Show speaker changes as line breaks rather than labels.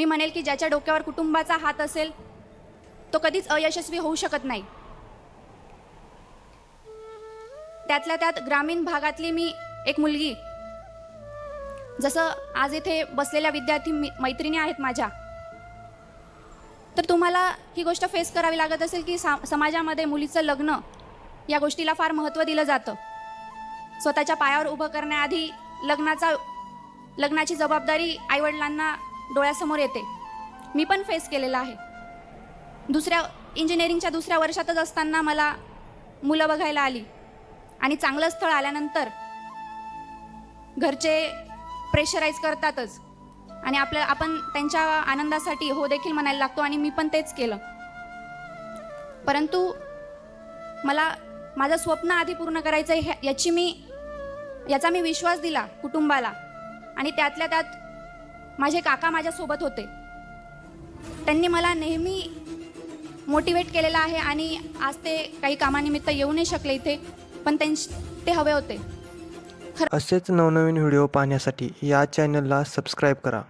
मी म्हणेल की ज्याच्या डोक्यावर कुटुंबाचा हात असेल तो कधीच अयशस्वी होऊ शकत नाही. त्यातल्या त्यात ग्रामीण भागातली मी एक मुलगी जसं आज इथे बसलेल्या विद्यार्थी मी- मैत्रिणी आहेत माझ्या तर तुम्हाला ही गोष्ट फेस करावी लागत असेल की सा समाजामध्ये मुलीचं लग्न या गोष्टीला फार महत्त्व दिलं जातं. स्वतःच्या पायावर उभं करण्याआधी लग्नाचा लग्नाची जबाबदारी आईवडिलांना डोळ्यासमोर येते. मी पण फेस केलेलं आहे. दुसऱ्या इंजिनिअरिंगच्या दुसऱ्या वर्षातच असताना मला मुलं बघायला आली. आणि चांगलं स्थळ आल्यानंतर घरचे प्रेशराईज करतातच. आणि आपल्या आपण त्यांच्या आनंदासाठी हो देखील म्हणायला लागतो आणि मी पण तेच केलं. परंतु मला माझं स्वप्न आधी पूर्ण करायचं आहे ह्या- याची मी याचा मी विश्वास दिला कुटुंबाला. आणि त्यातल्या त्यात माझे काका माझ्यासोबत होते. त्यांनी मला नेहमी मोटिवेट केलेलं आहे आणि आज ते काही कामानिमित्त येऊ नाही शकले इथे पण त्यां ते हवे होते.
असेच नवनवीन व्हिडिओ पाहण्यासाठी या चॅनलला सबस्क्राईब करा.